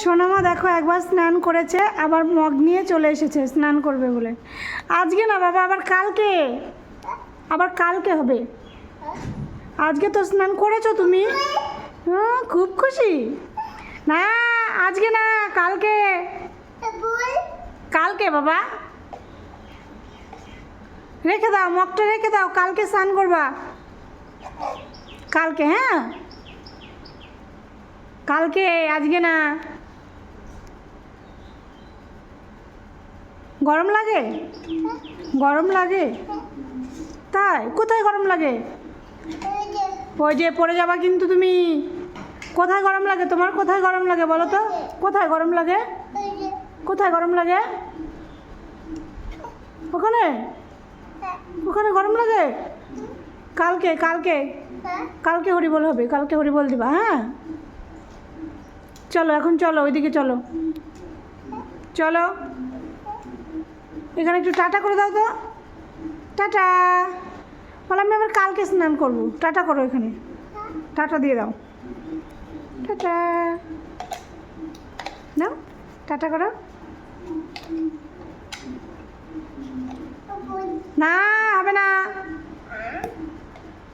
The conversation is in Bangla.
সোনামা দেখো একবার স্নান করেছে, আবার মগ নিয়ে চলে এসেছে, স্নান করবে বলে। আজকে না বাবা, আবার কালকে? আবার কালকে হবে। আজকে তো স্নান করেছ তুমি? হ্যাঁ খুব খুশি। না, আজকে না, কালকে। কালকে বাবা। রেখে দাও, মগটা রেখে দাও, কালকে স্নান করবা। কালকে হ্যাঁ? কালকে, আজকে না। গরম লাগে? গরম লাগে? তাই? কোথায় গরম লাগে? ওই যে পড়ে যাবা কিন্তু তুমি। কোথায় গরম লাগে? তোমার কোথায় গরম লাগে বলো তো? কোথায় গরম লাগে? কোথায় গরম লাগে? ওখানে? ওখানে গরম লাগে? কালকে কালকে। কালকে হরিবল হবে, কালকে হরিবল দিবা হ্যাঁ? চলো, এখন চলো, ওইদিকে চলো। চলো। এখানে একটু টাটা করে দাও তো। টাটা। বলে আমি আবার কালকে স্নান করব। টাটা করো এখানে। টাটা দিয়ে দাও। টাটা। দাও টাটা করো। না